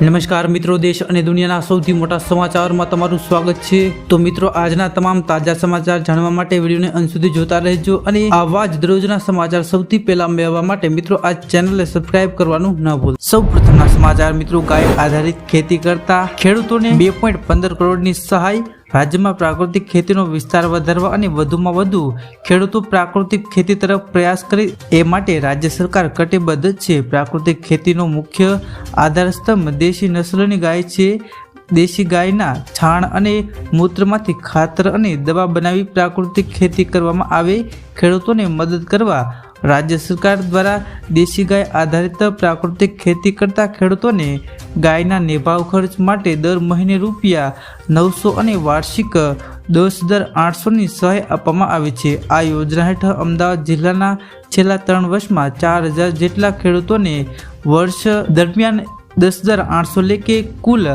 નમસ્કાર મિત્રો, દેશ અને દુનિયાના સૌથી મોટા સમાચારમાં તમારું સ્વાગત છે. તો મિત્રો, આજના તમામ તાજા સમાચાર જાણવા માટે વિડીયોને અંત સુધી જોતા રહેજો અને આવા જ દરરોજના સમાચાર સૌથી પહેલા મેળવવા માટે મિત્રો, આ ચેનલને સબસ્ક્રાઇબ કરવાનું ન ભૂલ. સૌ પ્રથમના સમાચાર મિત્રો, ગાય આધારિત ખેતી કરતા ખેડૂતોને બે પોઈન્ટ પંદર કરોડની સહાય રાજ્યમાં પ્રાકૃતિક ખેતીનો વિસ્તાર વધારવા અને વધુમાં વધુ ખેડૂતો પ્રાકૃતિક ખેતી તરફ પ્રયાસ કરે એ માટે રાજ્ય સરકાર કટિબદ્ધ છે. પ્રાકૃતિક ખેતીનો મુખ્ય આધારસ્તંભ દેશી નસલોની ગાય છે. દેશી ગાયના છાણ અને મૂત્રમાંથી ખાતર અને દવા બનાવી પ્રાકૃતિક ખેતી કરવામાં આવે. ખેડૂતોને મદદ કરવા રાજ્ય સરકાર દ્વારા દેશી ગાય આધારિત પ્રાકૃતિક ખેતી કરતા ખેડૂતોને ગાયના નિભાવ ખર્ચ માટે દર મહિને રૂપિયા નવસો અને વાર્ષિક દસ હજાર આઠસોની સહાય આપવામાં આવે છે. આ યોજના હેઠળ અમદાવાદ જિલ્લાના છેલ્લા ત્રણ વર્ષમાં ચાર હજાર જેટલા ખેડૂતોને વર્ષ દરમિયાન દસ હજાર આઠસો લેખે કુલ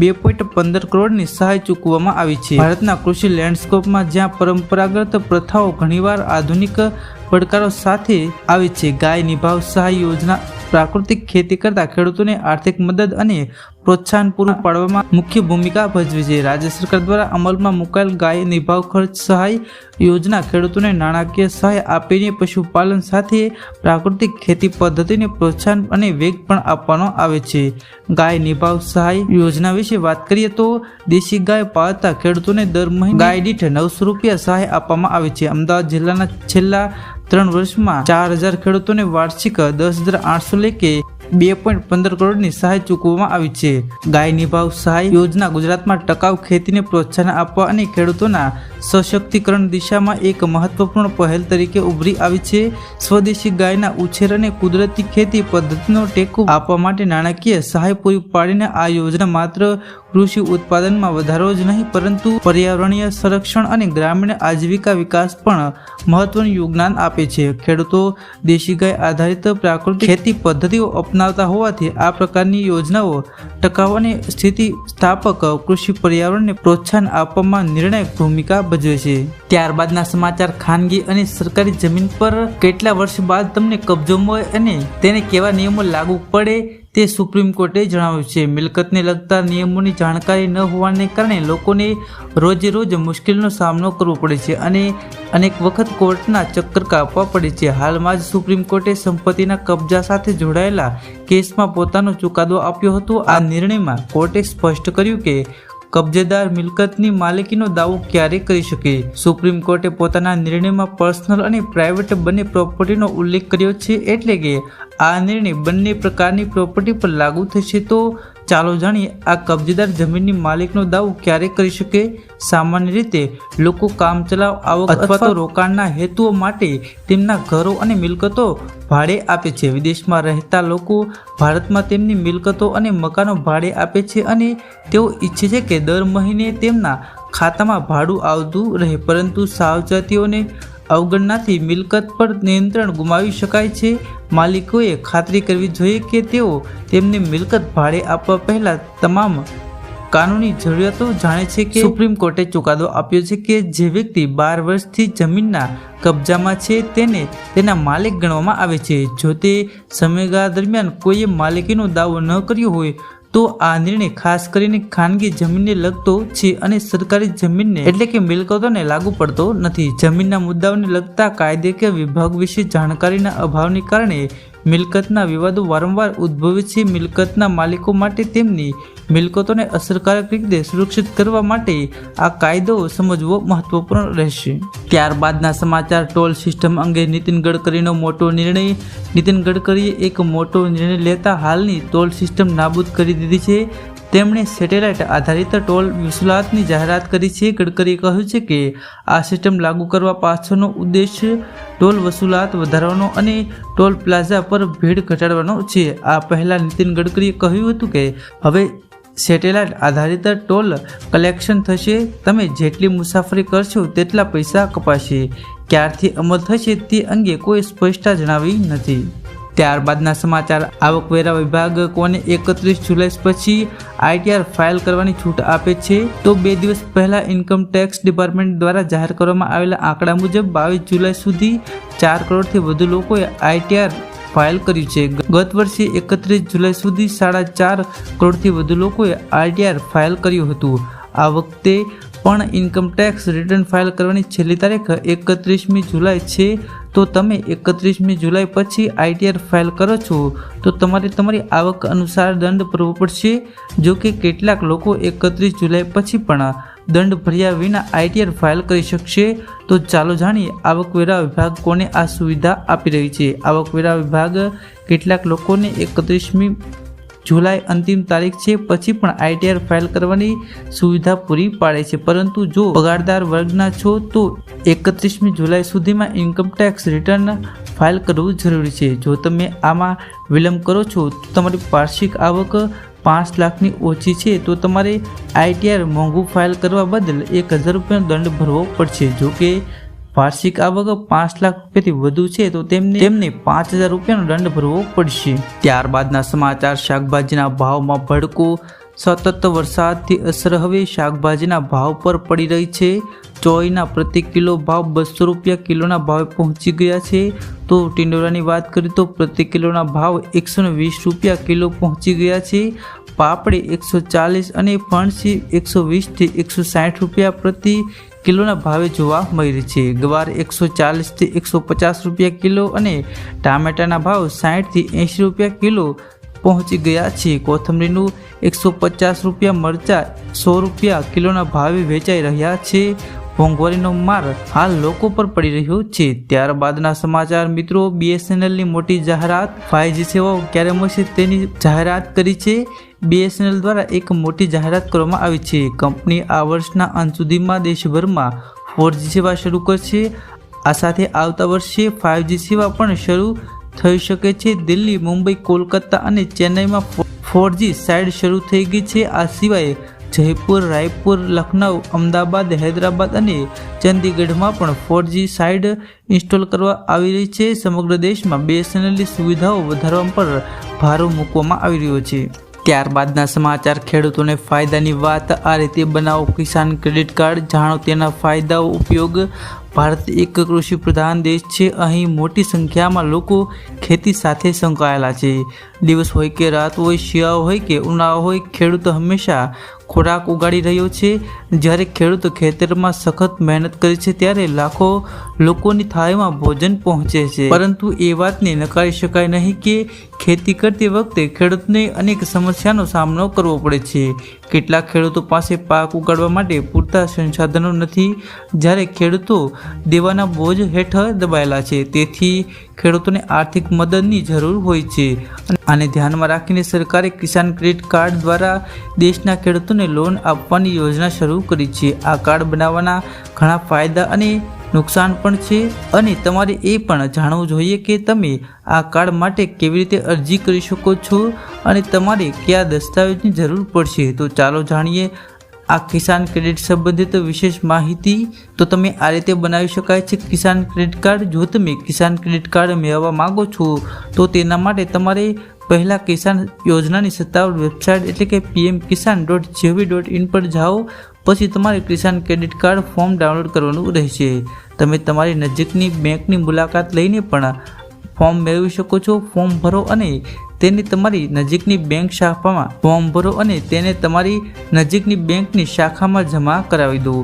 બે પોઈન્ટ પંદર કરોડની સહાય ચૂકવવામાં આવી છે. ભારતના કૃષિ લેન્ડસ્કેપમાં જ્યાં પરંપરાગત પ્રથાઓ ઘણીવાર આધુનિક પડકારો સાથે આવે છે. ગાય નિભાવ સહાય યોજના, પ્રાકૃતિક ખેતી કરતા ખેડૂતોને આર્થિક મદદ અને પ્રોત્સાહન પૂરું પાડવામાં મુખ્ય ભૂમિકા ભજવે છે. રાજ્ય સરકાર દ્વારા અમલમાં મુકાયેલ ગાય નિભાવ ખર્ચ સહાય યોજના ખેડૂતોને નાણાકીય સહાય આપીને પશુપાલન સાથે પ્રાકૃતિક ખેતી પદ્ધતિને પ્રોત્સાહન અને વેગ પણ આપવાનો આવે છે. ગાય નિભાવ સહાય યોજના વિશે વાત કરીએ તો દેશી ગાય પાળતા ખેડૂતોને દર મહિને ગાય દીઠ નવસો રૂપિયા સહાય આપવામાં આવે છે. અમદાવાદ જિલ્લાના છેલ્લા ત્રણ વર્ષમાં ચાર હજાર ખેડૂતોને વાર્ષિક દસ હજાર આઠસો લેકે બે પોઈન્ટ પંદર કરોડની સહાય ચૂકવવામાં આવી છે. ગાય નિભાવ સહાય યોજના ગુજરાતમાં ટકાઉ ખેતીને પ્રોત્સાહન આપવા અને ખેડૂતોના સશક્તિકરણ દિશામાં એક મહત્વપૂર્ણ પહેલ તરીકે ઉભરી આવી છે. સ્વદેશી ગાયના ઉછેર અને કુદરતી ખેતી પદ્ધતિનો ટેકો આપવા માટે નાણાકીય સહાય પૂરી પાડીને આ યોજના માત્ર કૃષિ ઉત્પાદનમાં વધારો જ નહીં, પરંતુ પર્યાવરણીય સંરક્ષણ અને ગ્રામીણ આજીવિકા વિકાસ પણ મહત્વનું યોગદાન આપે છે. ખેડૂતો દેશી ગાય આધારિત પ્રાકૃતિક ખેતી પદ્ધતિઓ અપનાવતા હોવાથી આ પ્રકારની યોજનાઓ ટકાઉ અને સ્થિતિ સ્થાપક કૃષિ પર્યાવરણને પ્રોત્સાહન આપવામાં નિર્ણાયક ભૂમિકા ભજવે છે. ત્યારબાદના સમાચાર ખાનગી અને સરકારી જમીન પર કેટલા વર્ષ બાદ તમને કબજો મળે અને તેને કેવા નિયમો લાગુ પડે તે સુપ્રીમ કોર્ટે જણાવ્યું છે, મિલકતને લગતા નિયમોની જાણકારી ન હોવાને કારણે લોકોને રોજે રોજ મુશ્કેલીનો સામનો કરવો પડે છે અને અનેક વખત કોર્ટના ચક્કર કાપવા પડે છે. હાલમાં જ સુપ્રીમ કોર્ટે સંપત્તિના કબજા સાથે જોડાયેલા કેસમાં પોતાનો ચુકાદો આપ્યો હતો. આ નિર્ણયમાં કોર્ટે સ્પષ્ટ કર્યું કે કબજેદાર મિલકતની માલિકીનો દાવો ક્યારે કરી શકે? સુપ્રીમ કોર્ટે પોતાના નિર્ણયમાં પર્સનલ અને પ્રાઇવેટ બંને પ્રોપર્ટીનો ઉલ્લેખ કર્યો છે એટલે કે આ નિર્ણય બંને પ્રકારની પ્રોપર્ટી પર લાગુ થશે તો ચાલો જાણીએ આ કબજેદાર જમીનની માલિકનો દાવો ક્યારે કરી શકે? સામાન્ય રીતે લોકો કામચલાઉ આવક અથવા તો રોકાણના હેતુઓ માટે તેમના ઘરો અને મિલકતો ભાડે આપે છે. વિદેશમાં રહેતા લોકો ભારતમાં તેમની મિલકતો અને મકાનો ભાડે આપે છે અને તેઓ ઈચ્છે છે કે દર મહિને તેમના ખાતામાં ભાડું આવતું રહે પરંતુ સાવચેતીઓને અવગણનાથી મિલકત પર નિયંત્રણ ગુમાવી શકાય છે. માલિકોએ ખાતરી કરવી જોઈએ કે તેઓ તેમની મિલકત ભાડે આપવા પહેલાં તમામ કાનૂની જરૂરિયાતો જાણે છે કે સુપ્રીમ કોર્ટે ચુકાદો આપ્યો છે કે જે વ્યક્તિ બાર વર્ષથી જમીનના કબજામાં છે તેને તેના માલિક ગણવામાં આવે છે. જો તે સમયગાળા દરમિયાન કોઈએ માલિકીનો દાવો ન કર્યો હોય તો આ નિર્ણય ખાસ કરીને ખાનગી જમીનને લગતો છે અને સરકારી જમીનને એટલે કે મિલકતોને લાગુ પડતો નથી. જમીનના મુદ્દાઓને લગતા કાયદેકીય વિભાગ વિશે જાણકારીના અભાવને કારણે મિલકતના વિવાદો વારંવાર ઉદ્ભવે છે. મિલકતના માલિકો માટે તેમની મિલકતોને અસરકારક રીતે સુરક્ષિત કરવા માટે આ કાયદો સમજવો મહત્વપૂર્ણ રહેશે. ત્યારબાદના સમાચાર, ટોલ સિસ્ટમ અંગે નીતિન ગડકરીનો મોટો નિર્ણય. નીતિન ગડકરીએ એક મોટો નિર્ણય લેતા હાલની ટોલ સિસ્ટમ નાબૂદ કરી દીધી છે. તેમણે સેટેલાઇટ આધારિત ટોલ વસૂલાતની જાહેરાત કરી છે. ગડકરીએ કહ્યું છે કે આ સિસ્ટમ લાગુ કરવા પાછળનો ઉદ્દેશ ટોલ વસૂલાત વધારવાનો અને ટોલ પ્લાઝા પર ભીડ ઘટાડવાનો છે. આ પહેલાં નીતિન ગડકરીએ કહ્યું હતું કે હવે સેટેલાઇટ આધારિત ટોલ કલેક્શન થશે. તમે જેટલી મુસાફરી કરશો તેટલા પૈસા કપાશે. ક્યારથી અમલ થશે તે અંગે કોઈ સ્પષ્ટતા જણાવી નથી. ત્યારબાદના સમાચાર. આવકવેરા વિભાગ કોને એકત્રીસ જુલાઈ પછી આઈટીઆર ફાઇલ કરવાની છૂટ આપે છે? તો બે દિવસ પહેલાં ઇન્કમ ટેક્સ ડિપાર્ટમેન્ટ દ્વારા જાહેર કરવામાં આવેલા આંકડા મુજબ બાવીસ જુલાઈ સુધી ચાર કરોડથી વધુ લોકોએ આઈટીઆર ફાઇલ કર્યું છે. ગત વર્ષે એકત્રીસ જુલાઈ સુધી સાડા ચાર કરોડથી વધુ લોકોએ આઈટીઆર ફાઇલ કર્યું હતું. આ વખતે પણ ઇન્કમ ટેક્સ રિટર્ન ફાઇલ કરવાની છેલ્લી તારીખ એકત્રીસમી જુલાઈ છે. તો તમે એકત્રીસમી જુલાઈ પછી આઈટીઆર ફાઇલ કરો છો, તો તમારે તમારી આવક અનુસાર દંડ ભરવો પડશે, જો કે કેટલાક લોકો એકત્રીસ જુલાઈ પછી પણ દંડ ભર્યા વિના આઈટીઆર ફાઇલ કરી શકશે. તો ચાલો જાણીએ આવકવેરા વિભાગ કોને આ સુવિધા આપી રહી છે. આવકવેરા વિભાગ કેટલાક લોકોને એકત્રીસમી જુલાઈ અંતિમ તારીખ છે. પછી પણ આઈટીઆર ફાઇલ કરવાની સુવિધા પૂરી પાડે છે. પરંતુ જો પગારદાર વર્ગના છો, તો એકત્રીસમી જુલાઈ સુધીમાં ઇન્કમટેક્સ રિટર્ન ફાઇલ કરવું જરૂરી છે. જો તમે આમાં વિલંબ કરો છો, તો તમારી વાર્ષિક આવક પાંચ લાખની ઓછી છે. તો તમારે આઈટીઆર મોંઘું ફાઇલ કરવા બદલ એક હજાર રૂપિયાનો દંડ ભરવો પડશે. જો કે વાર્ષિક આવક પાંચ લાખ રૂપિયાથી વધુ છે, તો તેમને તેમને પાંચ હજાર રૂપિયાનો દંડ ભરવો પડશે. ત્યારબાદના સમાચાર, શાકભાજીના ભાવમાં ભડકો. સતત વરસાદથી અસર હવે શાકભાજીના ભાવ પર પડી રહી છે. ચોઈના પ્રતિ કિલો ભાવ બસો રૂપિયા કિલોના ભાવે પહોંચી ગયા છે. તો ટિંડોરાની વાત કરીએ તો પ્રતિ કિલોના ભાવ એકસો વીસ રૂપિયા કિલો પહોંચી ગયા છે. પાપડી એકસો ચાલીસ અને ફણસી એકસો વીસથી એકસો સાઠ રૂપિયા પ્રતિ કિલોના ભાવે જોવા મળી રહી છે. ગવાર એકસો ચાલીસથી એકસો પચાસ રૂપિયા કિલો અને ટામેટાના ભાવ સાઠથી એંશી રૂપિયા કિલો પહોંચી ગયા છે. કોથમરીનું એકસો પચાસ રૂપિયા મરચાં સો રૂપિયા કિલોના ભાવે વેચાઈ રહ્યા છે. મોંઘવારીનો માર હાલ લોકો પર પડી રહ્યો છે. ત્યારબાદના સમાચાર મિત્રો બીએસએનએલની મોટી જાહેરાત ફાઈવજી સેવાઓ ક્યારે મળશે તેની જાહેરાત કરી છે. બીએસએનએલ દ્વારા એક મોટી જાહેરાત કરવામાં આવી છે. કંપની આ વર્ષના અંત સુધીમાં દેશભરમાં ફોરજી સેવા શરૂ કરશે. આ સાથે આવતા વર્ષે ફાઇવજી સેવા પણ શરૂ થઈ શકે છે. દિલ્હી, મુંબઈ, કોલકાતા અને ચેન્નઈમાં ફોરજી સાઇડ શરૂ થઈ ગઈ છે. આ સિવાય જયપુર, રાયપુર, લખનઉ, અમદાવાદ, હૈદરાબાદ અને ચંદીગઢમાં પણ ફોરજી સાઇડ ઇન્સ્ટોલ કરવા આવી રહી છે. સમગ્ર દેશમાં બીએસએનએલની સુવિધાઓ વધારવા પર ભાર મૂકવામાં આવી રહ્યો છે. ત્યારબાદના સમાચાર, ખેડૂતોને ફાયદાની વાત, આ રીતે બનાવો કિસાન ક્રેડિટ કાર્ડ. જાણો તેના ફાયદાઓ ઉપયોગ. ભારત એક કૃષિ પ્રધાન દેશ છે. અહીં મોટી સંખ્યામાં લોકો ખેતી સાથે સંકળાયેલા છે. દિવસ હોય કે રાત હોય, શિયાળો હોય કે ઉનાળો હોય, ખેડૂતો હંમેશા ખોરાક ઉગાડી રહ્યો છે. જ્યારે ખેડૂતો ખેતરમાં સખત મહેનત કરે છે, ત્યારે લાખો લોકોની થાળીમાં ભોજન પહોંચે છે. પરંતુ એ વાતને નકારી શકાય નહીં કે ખેતી કરતી વખતે ખેડૂતને અનેક સમસ્યાનો સામનો કરવો પડે છે. કેટલાક ખેડૂતો પાસે પાક ઉગાડવા માટે પૂરતા સંસાધનો નથી. જ્યારે ખેડૂતો દેવાના બોજ હેઠળ દબાયેલા છે, તેથી ખેડૂતોને આર્થિક મદદની જરૂર હોય છે. આને ધ્યાનમાં રાખીને સરકારે કિસાન ક્રેડિટ કાર્ડ દ્વારા દેશના ખેડૂતોને લોન આપવાની યોજના શરૂ કરી છે. આ કાર્ડ બનાવવાના ઘણા ફાયદા અને નુકસાન પણ છે. અને તમારે એ પણ જાણવું જોઈએ કે તમે આ કાર્ડ માટે કેવી રીતે અરજી કરી શકો છો અને તમારે કયા દસ્તાવેજની જરૂર પડશે. તો ચાલો જાણીએ આ કિસાન ક્રેડિટ સંબંધિત વિશેષ માહિતી તો તમે આ રીતે બનાવી શકાય છે. કિસાન ક્રેડિટ કાર્ડ, જો તમે કિસાન ક્રેડિટ કાર્ડ મેળવવા માંગો છો, તો તેના માટે તમારે પહેલાં કિસાન યોજનાની સત્તાવાર વેબસાઇટ એટલે કે PM Kisan dot G O V dot in પર જાઓ, પછી તમારે Kisan credit card form download કરવાનું રહેશે. તમે તમારી નજીકની બેંકની મુલાકાત લઈને પણ ફોર્મ મેળવી શકો છો, ફોર્મ ભરો અને તેને તમારી નજીકની બેંક શાખામાં ફોર્મ ભરો અને તેને તમારી નજીકની બેંકની શાખામાં જમા કરાવી દો.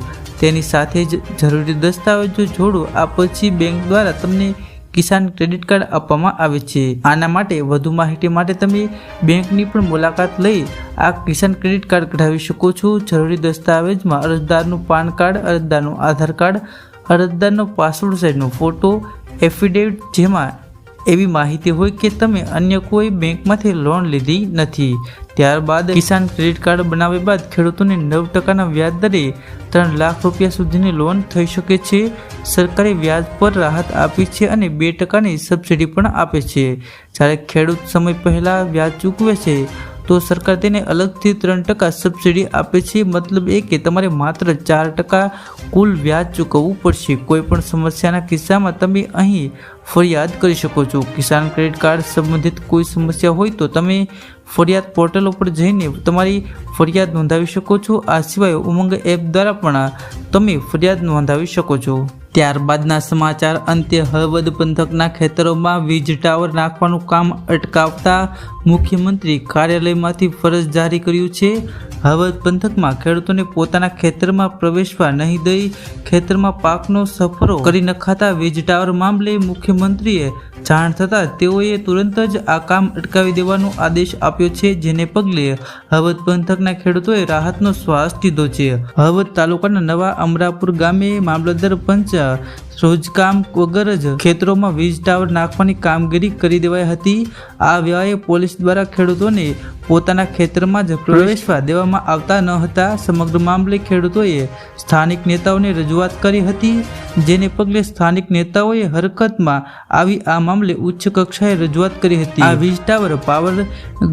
તેની સાથે જ જરૂરી દસ્તાવેજો જોડો, આ પછી બેંક દ્વારા તમને કિસાન ક્રેડિટ કાર્ડ આપવામાં આવે છે. આના માટે વધુ માહિતી માટે તમે બેંકની પણ મુલાકાત લઈ આ કિસાન ક્રેડિટ કાર્ડ કઢાવી શકો છો. જરૂરી દસ્તાવેજમાં અરજદારનું પાન કાર્ડ, અરજદારનું આધાર કાર્ડ, અરજદારનો પાસપોર્ટ સાઇઝનો ફોટો, એફિડેવિટ જેમાં એવી માહિતી હોય કે તમે અન્ય કોઈ બેંકમાંથી લોન લીધી નથી. ત્યારબાદ કિસાન ક્રેડિટ કાર્ડ બનાવ્યા બાદ ખેડૂતોને નવ ટકાના વ્યાજ દરે ત્રણ લાખ રૂપિયા સુધીની લોન થઈ શકે છે. સરકારે વ્યાજ પર રાહત આપી છે અને બે ટકાની સબસિડી પણ આપે છે. જ્યારે ખેડૂત સમય પહેલાં વ્યાજ ચૂકવે છે તો સરકાર તેને અલગથી ત્રણ ટકા સબસિડી આપે છે. મતલબ એ કે તમારે માત્ર ચાર ટકા કુલ વ્યાજ ચૂકવવું પડશે. કોઈ પણ સમસ્યાના કિસ્સામાં તમે અહીં ફરિયાદ કરી શકો છો. કિસાન ક્રેડિટ કાર્ડ સંબંધિત કોઈ સમસ્યા હોય તો તમે ફરિયાદ પોર્ટલ ઉપર જઈને તમારી ફરિયાદ નોંધાવી શકો છો. આ સિવાય ઉમંગ એપ દ્વારા પણ તમે ફરિયાદ નોંધાવી શકો છો. ત્યારબાદના સમાચાર અંતે હળવદ પંથકના ખેતરોમાં વીજ ટાવર નાખવાનું કામ અટકાવતા મુખ્યમંત્રી કાર્યાલયમાંથી ફરજ જારી કર્યું છે. હળવદ પંથકમાં ખેડૂતોને પોતાના ખેતરમાં પ્રવેશવા નહીં દઈ ખેતરમાં પાકનો સફરો કરી નખાતા વીજ ટાવર મામલે મુખ્યમંત્રીએ જાણ થતાં તેઓએ તુરંત જ આ કામ અટકાવી દેવાનો આદેશ આપ્યો છે, જેને પગલે હળવદ પંથકના ખેડૂતોએ રાહતનો શ્વાસ લીધો છે. હળવદ તાલુકાના નવા અમરાપુર ગામે મામલતદાર પંચ રોજકામ વગર જ ખેતરોમાં વીજ ટાવર નાખવાની કામગીરી કરી દેવાઈ હતી. આ વ્યવહારે પોલીસ દ્વારા ખેડૂતોને પોતાના ખેતરમાં જ પ્રવેશવા દેવામાં આવતા ન હતા. સમગ્ર મામલે ખેડૂતોએ સ્થાનિક નેતાઓને રજૂઆત કરી હતી, જેને પગલે સ્થાનિક નેતાઓએ હરકતમાં આવી આ મામલે ઉચ્ચ કક્ષાએ રજૂઆત કરી હતી. આ વીજ ટાવર પાવર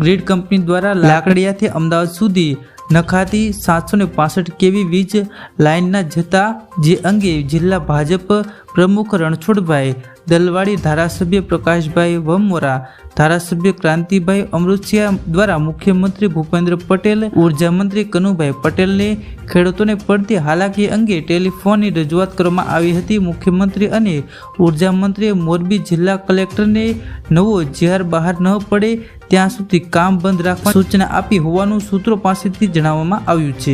ગ્રીડ કંપની દ્વારા લાકડિયાથી અમદાવાદ સુધી નખાતી સાતસો ને પાસઠ કેવી વીજ લાઇનના જતા જે અંગે જિલ્લા ભાજપ પ્રમુખ રણછોડભાઈ દલવાડી ધારાસભ્ય પ્રકાશભાઈ વમોરા, ધારાસભ્ય ક્રાંતિભાઈ અમૃતસિંહ દ્વારા મુખ્યમંત્રી ભૂપેન્દ્ર પટેલ ઊર્જા મંત્રી કનુભાઈ પટેલને ખેડૂતોને પડતી હાલાકી અંગે ટેલિફોનની રજૂઆત કરવામાં આવી હતી. મુખ્યમંત્રી અને ઊર્જા મંત્રીએ મોરબી જિલ્લા કલેક્ટરને નવો ઝેર બહાર ન પડે, ત્યાં સુધી કામ બંધ રાખવા સૂચના આપી હોવાનું સૂત્રો પાસેથી જણાવવામાં આવ્યું છે.